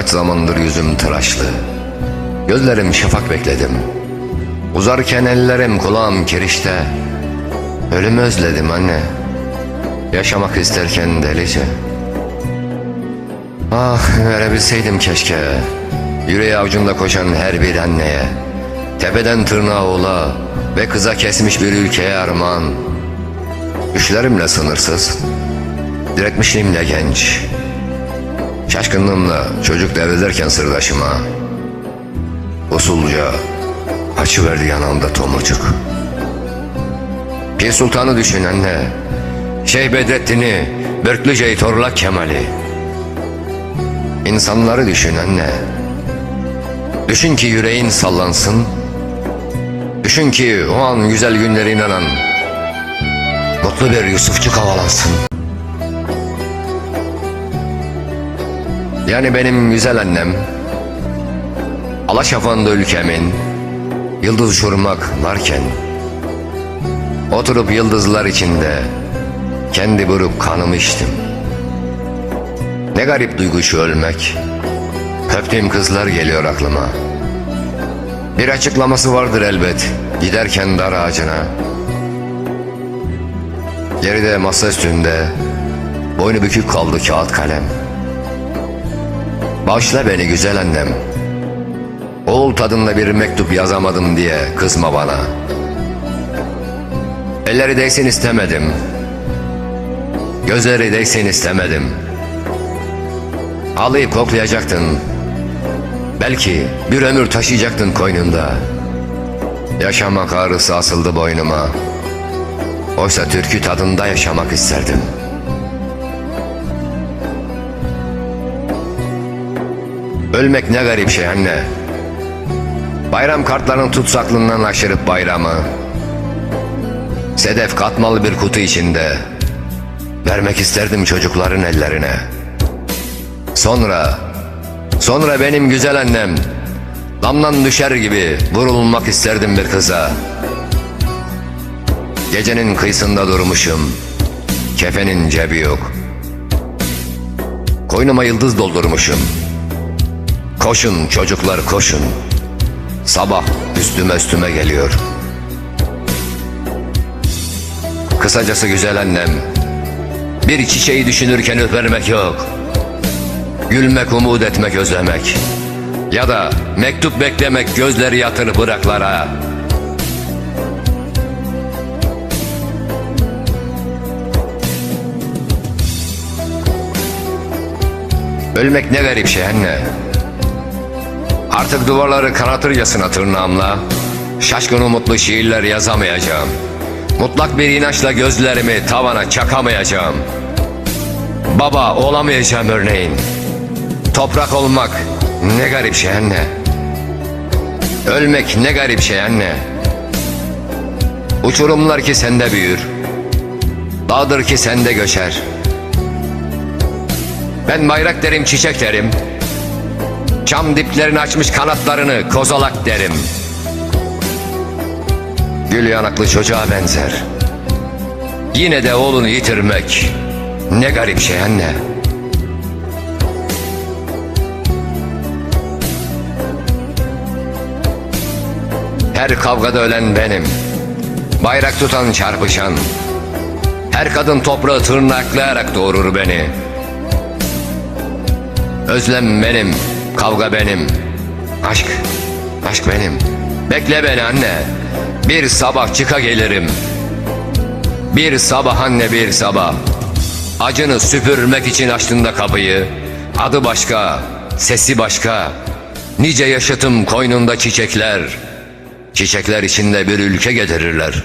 Kaç zamandır yüzüm tıraşlı. Gözlerim şafak bekledim. Uzarken ellerim kulağım kirişte. Ölümü özledim anne. Yaşamak isterken delice. Ah verebilseydim keşke. Yüreği avucunda koşan her bir anneye. Tepeden tırnağa ola ve kıza kesmiş bir ülkeye armağan. Düşlerimle sınırsız. Diretmişliğimle genç. Şaşkınlığımla çocuk devrederken sırdaşıma. Usulca açıverdi yanağımda tomurcuk. Pir Sultan'ı düşün anne. Şeyh Bedrettin'i, Börklüce'yi Torlak Kemal'i. İnsanları düşün anne. Düşün ki yüreğin sallansın. Düşün ki o an güzel günlere inanan mutlu bir Yusufçuk havalansın. Yani benim güzel annem Alaşafan'da ülkemin Yıldız uçurmak varken Oturup yıldızlar içinde Kendi burup kanımı içtim. Ne garip duygu şu ölmek. Öptüğüm kızlar geliyor aklıma. Bir açıklaması vardır elbet Giderken dar ağacına. Geride masa üstünde Boynu bükük kaldı kağıt kalem Bağışla beni güzel annem. Oğul tadında bir mektup yazamadım diye kızma bana. Elleri değsin istemedim. Gözleri değsin istemedim. Ağlayıp koklayacaktın. Belki bir ömür taşıyacaktın koynunda. Yaşamak ağrısı asıldı boynuma. Oysa türkü tadında yaşamak isterdim Ölmek ne garip şey anne. Bayram kartlarının tutsaklığından aşırıp bayramı. Sedef katmalı bir kutu içinde. Vermek isterdim çocukların ellerine. Sonra Sonra benim güzel annem Damdan düşer gibi vurulmak isterdim bir kıza. Gecenin kıyısında durmuşum Kefenin cebi yok. Koynuma yıldız doldurmuşum Koşun çocuklar koşun. Sabah üstüme üstüme geliyor. Kısacası güzel annem Bir çiçeği düşünürken öpermek yok. Gülmek umut etmek özlemek. Ya da mektup beklemek gözleri yatır bıraklara. Ölmek ne garip şey anne Artık duvarları kanatırcasına tırnağımla Şaşkın umutlu şiirler yazamayacağım. Mutlak bir inançla gözlerimi tavana çakamayacağım. Baba olamayacağım örneğin. Toprak olmak ne garip şey anne. Ölmek ne garip şey anne. Uçurumlar ki sende büyür. Dağdır ki sende göçer. Ben bayrak derim çiçek derim Çam diplerini açmış kanatlarını kozalak derim. Gül yanaklı çocuğa benzer. Yine de oğlunu yitirmek Ne garip şey anne. Her kavgada ölen benim. Bayrak tutan çarpışan. Her kadın toprağı tırnaklayarak doğurur beni. Özlem benim, kavga benim. Aşk, aşk benim. Bekle beni anne. Bir sabah çıka gelirim. Bir sabah anne bir sabah. Acını süpürmek için açtın da kapıyı. Adı başka, sesi başka. Nice yaşatım koynunda çiçekler. Çiçekler içinde bir ülke getirirler.